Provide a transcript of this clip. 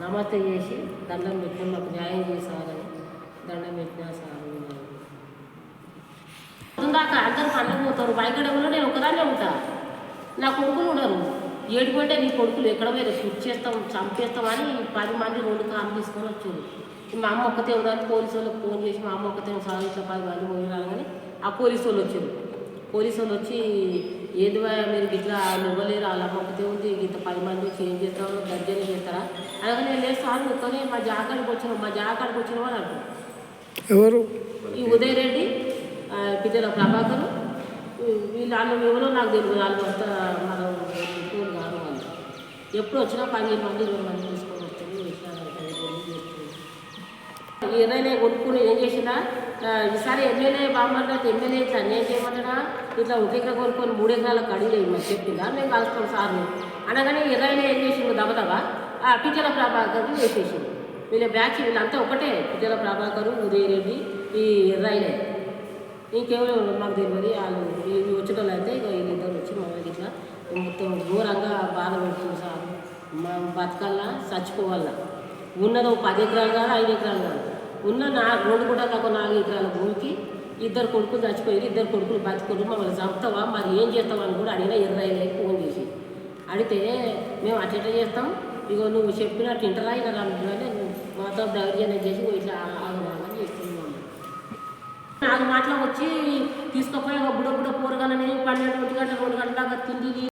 నమస్తే చేసి దండం పెట్టిన మాకు న్యాయం చేసారని దండం పెట్టినా సార్. దాకా అందరూ పండుగ పోతారు బయకడంలో నేను ఒకదాన్నే ఉంటా. నా కొడుకులు ఉండరు ఏడుకుంటే నీ కొడుకులు ఎక్కడ పోయారు? షూట్ చేస్తాం చంపేస్తామని పది మంది రెండు కాలు తీసుకొని వచ్చారు. మా అమ్మ ఒక్కతే ఉందని పోలీసు వాళ్ళకి ఫోన్ చేసి మా అమ్మ ఒక్కతే సాగు పది మంది పోయినారు కానీ ఆ పోలీసు వాళ్ళు వచ్చారు. పోలీసు వాళ్ళు వచ్చి ఏది భయ మీరు ఇట్లా ఇవ్వలేరు వాళ్ళ అమ్మ ఒక్కతే ఉంది ఇంత పది మంది వచ్చి ఏం చేస్తారో గర్జన చేస్తారా? అలాగే నేను లేదు సార్ ఒక్కనే మా జాకాడికి వచ్చిన మా జాకాడికి వచ్చిన వాళ్ళు అంటారు ఎవరు? ఈ ఉదయ్ రెడ్డి పిల్లల ప్రభాకర్ వీళ్ళు వాళ్ళు ఎవరో నాకు తెలియదు వాళ్ళు అంతా మనం కాదు వాళ్ళు. ఎప్పుడు వచ్చినా పదిహేను మంది ఇరవై మంది తీసుకొని వస్తుంది ఏదైనా కొనుక్కుని ఏం చేసినా ఈసారి ఎమ్మెల్యే బామ్మర్ది అయితే ఎమ్మెల్యే ఇట్లా నేను చేయమంటాడా ఇట్లా ఒక ఎకరా కొనుక్కొని మూడు ఎకరాల కడిగి మరి చెప్పిందా మేము కలుస్తాం సార్ని అనగానే ఇరవైలో ఏం చేసిండు దబదబా? ఆ పిచ్చల ప్రభాకర్ని వేసేసిండు. వీళ్ళ బ్యాచ్ వీళ్ళంతా ఒకటే పిచ్చల ప్రభాకరు ఉదయరెడ్డి ఈ ఇరవైలే ఇంకెవరు మాకు తెలియదు వాళ్ళు ఇవి వచ్చిన వాళ్ళు అయితే ఇక వీళ్ళిద్దరు వచ్చి మా ఇట్లా మొత్తం ఘోరంగా బాధ పెడుతుంది సార్. మా బతకల్లా చచ్చిపోవాలా ఉన్నదో ఒక పది ఎకరాలు కాదు ఐదు ఎకరాలు కాదు ఉన్న నా రోడ్డు కూడా నాకు నాలుగు ఎకరాల భూమికి ఇద్దరు కొడుకులు చచ్చిపోయారు ఇద్దరు కొడుకులు బతుకులు మమ్మల్ని చంపుతావా మరి ఏం చేస్తావా అని కూడా అడిగినా ఇరవై ఫోన్ చేసి. అడిగితే మేము అట్ట చేస్తాం? ఇగో నువ్వు చెప్పినట్టు ఇంటరా ఇలా రమ్మంటే మాతో దౌర్జన్యం చేసి "ఓ ఇట్లా ఆగమాగని చేస్తున్నాం నాలుగు మాటలకు వచ్చి తీసుకుపోయి ఒక బుడ బుడ పోరగాలని పన్నెండు ఒంటి గంటల రెండు గంటల దాకా తిండి